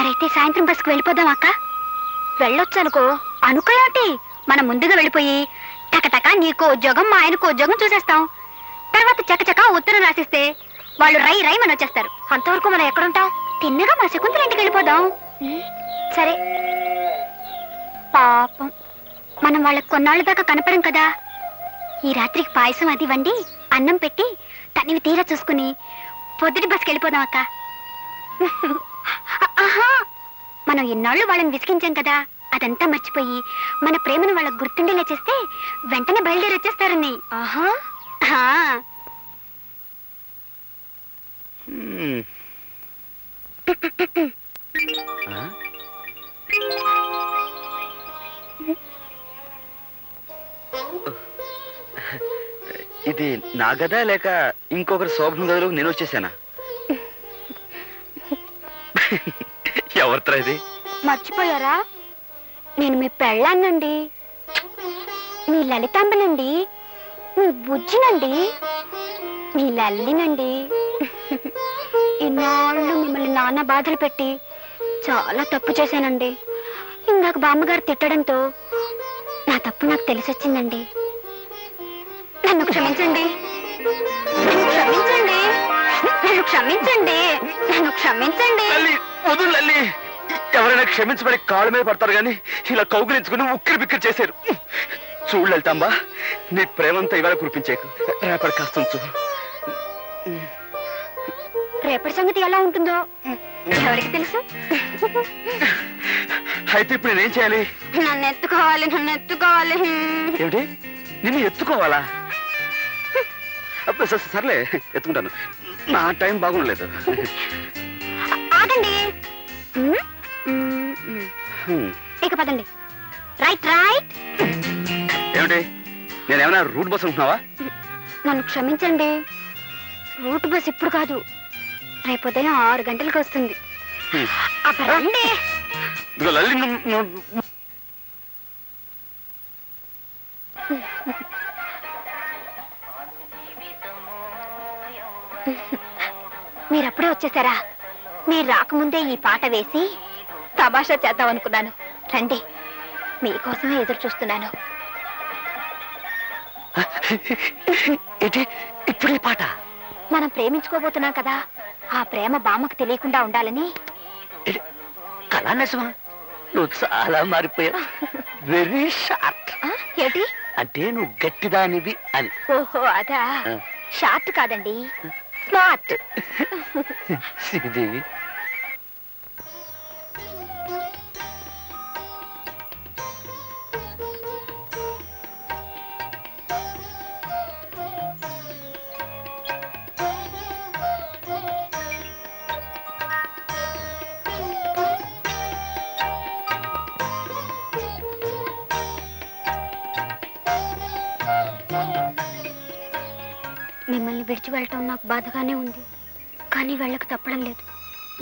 మరైతే సాయంత్రం బస్కి వెళ్ళిపోదాం అక్క. వెళ్ళొచ్చు అనుకో అనుకో ఏమిటి మనం ముందుగా వెళ్ళిపోయి టకటక నీకు ఉద్యోగం మా ఆయనకు ఉద్యోగం చూసేస్తాం. తర్వాత చకచక ఉత్తరం రాసిస్తే వాళ్ళు రై రై మన వచ్చేస్తారు. అంతవరకు మనం ఎక్కడుంటాం? తిన్నగా మా శకుంతల ఇంటికి వెళ్ళిపోదాం. సరే. పాపం. మనం వాళ్ళకి కొన్నాళ్ళ దాకా కనపడం కదా. ఈ రాత్రికి పాయసం అది వండి అన్నం పెట్టి తనివి తీరా చూసుకుని పొద్దుటి బస్కి వెళ్ళిపోదాం అక్క. ఆహా! మనం ఇన్నాళ్ళు వాళ్ళని విసిగించాం కదా అదంతా మర్చిపోయి మన ప్రేమను వాళ్ళకు గుర్తుండేలా చేస్తే వెంటనే బయలుదేరి వచ్చేస్తారని. ఆహా? ఇది నా గదా లేక ఇంకొకరి శోభన గదిలో నేను వచ్చేసానా? ఎవరితో ఇది? మర్చిపోయారా? నేను మీ పెళ్ళాన్నండి. మీ లలితాంబనండి. మీ బుజ్జినండి. మీ లల్లినండి. ఇన్నాళ్ళు మిమ్మల్ని నాన్న బాధలు పెట్టి చాలా తప్పు చేశానండి. ఇందాక బామ్మగారు తిట్టడంతో నా తప్పు నాకు తెలిసొచ్చిందండి. నన్ను క్షమించండి క్షమించండి. క్షమించండి. నన్ను క్షమించండి. లల్లి వదులు లల్లి ఎవరైనా క్షమించబడి కాళ్ళ మీద పడతారు కానీ ఇలా కౌగులించుకుని ఉక్కిరి బిక్కిరి చేశారు చూడు లలితాంబా నీ ప్రేమంతా ఇవాళ కురిపించేకు. రేపటి కాస్త రేపటి సంగతి ఎలా ఉంటుందో ఎవరికి తెలుసు? అయితే ఇప్పుడు నేనేం చేయాలి? నన్ను ఎత్తుకోవాలి నన్ను ఎత్తుకోవాలి. ఏమిటి? నిన్ను ఎత్తుకోవాలా? సర్లే ఎత్తుకుంటాను. నా టైం బాగుండలేదు. ఆగండి. హ్మ్. ఇక పదండి. Right right. ఏమిటి? నేనేమైనా రూట్ బస్ ఉంటున్నావా నన్ను క్షమించండి. రూట్ బస్ ఇప్పుడు కాదు. రేపు ఉదయం ఆరు గంటలకు వస్తుంది. హ్మ్. అప్పుడు రండి ఇదిగో లల్లి వచ్చేసారా? మీరు రాకముందే ఈ పాట వేసి తమాషా చేద్దాం అనుకున్నాను. రండి మీకోసమే ఎదురు చూస్తున్నాను. ఇప్పుడు ఈ పాట? మనం ప్రేమించుకోబోతున్నాం కదా ఆ ప్రేమ బామ్మకు తెలియకుండా ఉండాలని. నువ్వు చాలా మారిపోయావు. వెరీ షార్ట్ ఏంటి? అంటే నువ్వు గట్టిదానివి అని. ఓహో అదా. షార్ట్ కాదండి. స్మార్ట్ శ్రీదేవి విడిచి వెళ్ళటం నాకు బాధగానే ఉంది. కానీ వెళ్ళక తప్పడం లేదు.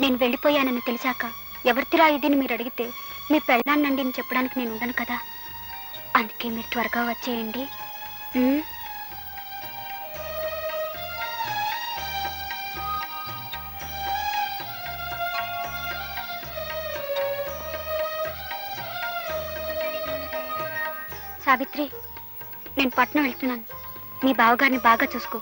నేను వెళ్ళిపోయానని తెలిసాక ఎవరితిరా ఇదిని మీరు అడిగితే మీ పెళ్ళాన్నండి అని చెప్పడానికి నేను ఉండను కదా. అందుకే మీరు త్వరగా వచ్చేయండి. సావిత్రి నేను పట్నం వెళ్తున్నాను. మీ బావగారిని బాగా చూసుకో.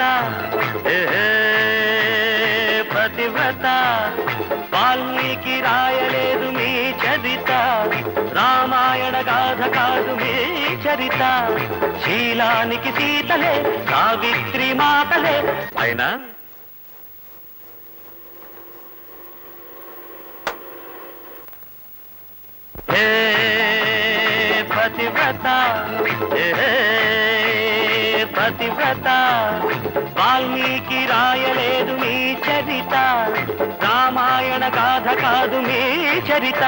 పతివ్రత పతివ్రత వాల్మీకి రాయలేదు మీ చరిత. రామాయణ గాథ కాదు మీ చరిత. శీలానికి సీతలే సావిత్రి మాతలే. అయినా? హే పతివ్రత హే పతివ్రత వాల్మీకి రాయలేదు మీ చరిత. రామాయణ గాథ కాదు మీ చరిత.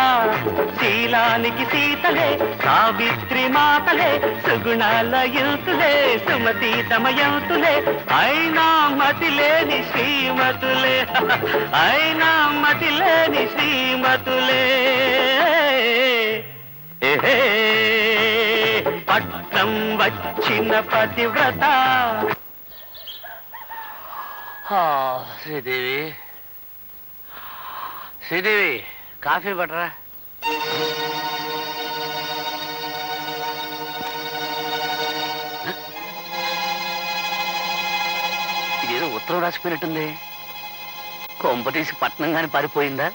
శీలానికి సీతలే సావిత్రి మాతలే సుగుణాల యుతులే సుమతి తమయంతులే. అయినా మతి లేని శ్రీమతులే. అయినా మతి లేని శ్రీమతులే. ఏహే, వచ్చిన పతివ్రత. శ్రీదేవి. శ్రీదేవి కాఫీ పట్టరా ఇదేదో ఉత్తరం రాసిపోయినట్టుంది. కొంప తీసి పట్నం కానీ పారిపోయిందా?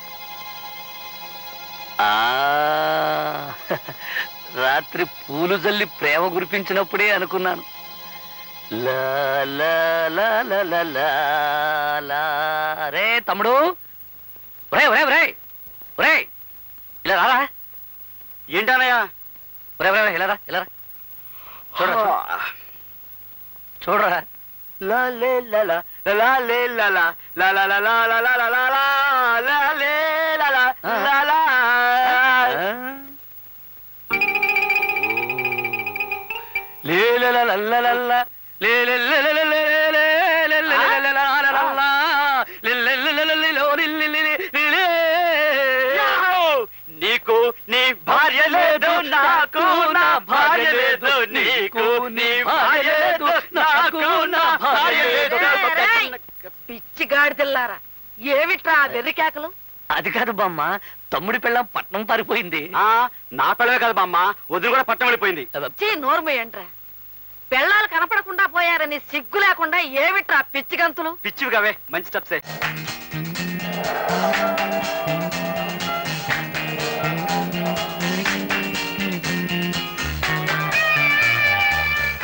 ఆ రాత్రి పూలు జల్లి ప్రేమ కురిపించినప్పుడే అనుకున్నాను. రే తమ్ముడు ఒరే ఒరే ఒరే ఒరే ఇలా రారా ఏంటనయ్యా ఒరే ఒరే ఒరే, ఇలా రా ఇలా రా చూడరా చూడరా లా నీకు నీ భార్య లేదు నాకు నా భార్య లేదు నీకు నీ భార్య లేదు నాకు నా భార్య లేదు పిచ్చి గాడిదెల్లారా ఏమిట్రా ఆ వెర్రి కేకలు అది కాదు బామ్మ తమ్ముడి పిల్లం పట్నం పారిపోయింది ఆ, నా పిల్లవే కదా బామ్మ వదిలి కూడా పట్టం వెళ్ళిపోయింది చీ నోర్మేయంట్రా పెళ్ళాలు కనపడకుండా పోయారని సిగ్గు లేకుండా ఏమిట్రా పిచ్చి గంతులు? పిచ్చివి కావే మంచి స్టెప్సే.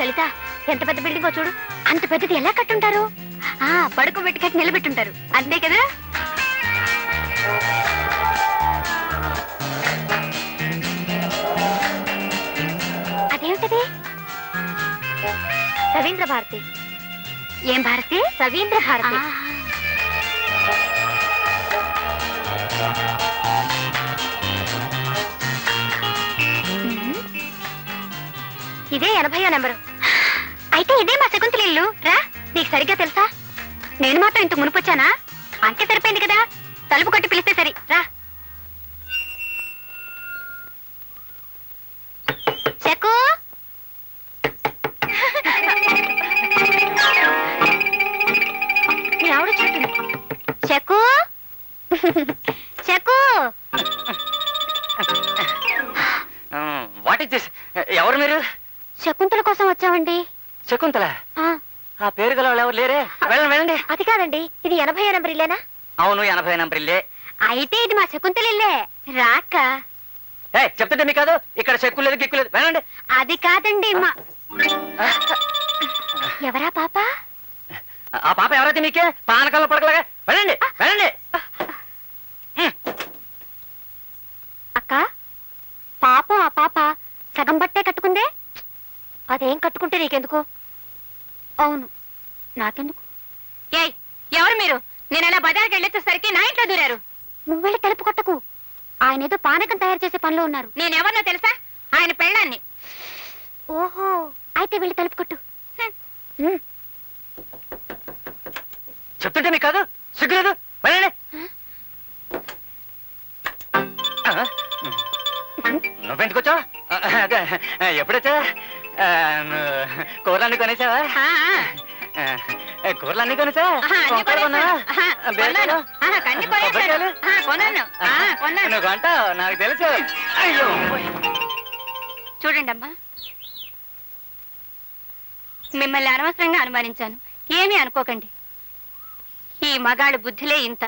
లలిత ఎంత పెద్ద బిల్డింగో చూడు. అంత పెద్దది ఎలా కట్టుంటారు? ఆ పడుకోబెట్టి కట్టి నిలబెట్టుంటారు. అంతే కదా? రవీంద్ర భారతి. ఏం భారతి? రవీంద్ర భారతి. ఇదే ఎనభయో నెంబరు. అయితే ఇదే మా శకుంతల ఇల్లు. రా నీకు సరిగ్గా తెలుసా? నేను మాత్రం ఇంత మునుపొచ్చానా? అంతే సరిపోయింది కదా. తలుపు కొట్టి పిలిస్తే సరి. రా. శకుంతల ఆ, పేరు గల ఎవరు లేరే? వెళ్ళండి వెళ్ళండి. అది కాదండి ఇది ఎనభై నెంబర్ ఇల్లేనా అవును ఎనభై నంబర్ ఇల్లే అయితే ఇది మా శకుంతల ఇల్లే రాక ఏ చెప్తుంటే మీకు కాదు? ఇక్కడ చెక్కు లేదు గిక్కు లేదు. వెళ్ళండి. అది కాదండి మా ఎవరా పాప? ఆ పాప ఎవరైతే మీకే? పానకాల పడకలాగా. వెళ్ళండి వెళ్ళండి. అక్క పాపం ఆ పాప సగం బట్టే కట్టుకుందే? అదేం కట్టుకుంటే నీకెందుకు? అవును. నాకెందుకు? ఏయ్ ఎవరు మీరు? నేను అలా బజార్కి వెళ్ళొచ్చేసరికి నా ఇంట్లో దూరారు. నువ్వు వెళ్ళి తలుపు కొట్టకు. ఆయన ఏదో పానకం తయారు చేసే పనిలో ఉన్నారు. నేనెవరినో తెలుసా? ఆయన పెళ్ళాన్ని. ఓహో అయితే వెళ్ళి తలుపు కొట్టు. హ్మ్. చెప్తుంటే మీకు కాదు? సిగ్గు లేదు? వెళ్ళండి. ఆ, నువ్వెందుకు వచ్చావు? అదే. ఎప్పుడొచ్చా కూరలు కొనేసావా? కూరలన్నీ అన్ని నాకు తెలుసు. చూడండి అమ్మా మిమ్మల్ని అనవసరంగా అనుమానించాను. ఏమీ అనుకోకండి. ఈ మగాళ్ళ బుద్ధిలే ఇంత.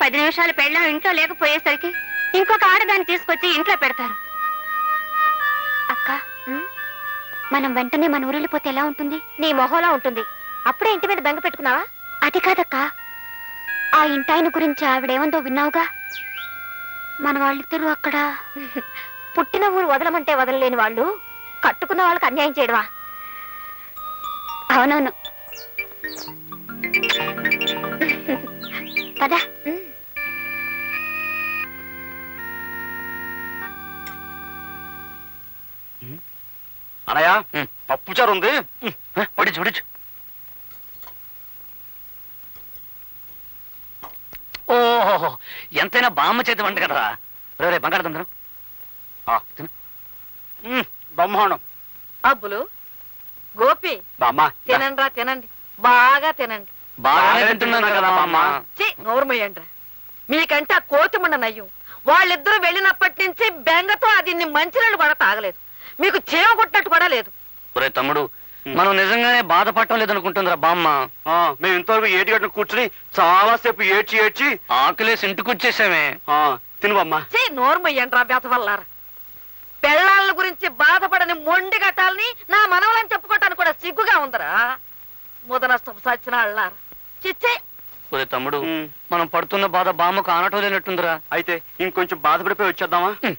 పది నిమిషాలు పెళ్ళాం ఇంట్లో లేకపోయేసరికి ఇంకొక ఆడదాన్ని తీసుకొచ్చి ఇంట్లో పెడతారు. అక్క మనం వెంటనే మన ఊరెళ్ళిపోతే ఎలా ఉంటుంది? నీ మొహంలా ఉంటుంది. అప్పుడే ఇంటి మీద బెంగ పెట్టుకున్నావా? అది కాదక్క. ఆ ఇంటాయన గురించి ఆవిడేమందో విన్నావుగా? మన వాళ్ళిద్దరూ అక్కడ. పుట్టిన ఊరు వదలమంటే వదలలేని వాళ్ళు కట్టుకున్న వాళ్ళకి అన్యాయం చేయడమా? అవునవును. పదా. అనయ్య. పప్పుచారు ఉంది. వడిచు వడిచు. ఓహో ఎంతైనా బామ్మ చేతి వంట కదరా. రే రే బంగాళ తందరం బ్రహ్మాండం. అబ్బులు గోపి బామ్మ తినండి రా తినండి. బాగా తినండి. తింటున్నాను కదా బామ్మ. మీకంటే ఆ కోతిమండ నయ్యం. వాళ్ళిద్దరూ వెళ్ళినప్పటి నుంచి బెంగతో అది మంచినీళ్ళు కూడా తాగలేదు. మీకు చీమ కొట్టినట్టు కూడా లేదు ఒరే తమ్ముడు మనం నిజంగానే బాధపడటం లేదనుకుంటుందిరా బామ్మ. ఆ, మేము ఇంతవరకు ఏటి గంటలు కూర్చుని చాలా సేపు ఏడ్చి ఏడ్చి ఆకలేసి ఇంటికి వచ్చేసామే. ఆ, తిను బామ్మ. చే నోరుమయ్యండ్రా బెతవల్లారా పెళ్ళాళ్ళ గురించి బాధపడని మొండి గట్టాలని నా మనవలని చెప్పుకోవటానికి కూడా సిగ్గుగా ఉందరా. ముదనష్టం సచ్చిన అళ్ళారా చిచ్చే ఒరే తమ్ముడు ఉమ్. మనం పడుతున్న బాధ బామ్మకు ఆనటం లేనట్టుందిరా. అయితే ఇంకొంచెం బాధపడిపోయి వచ్చేద్దామా? ఉమ్.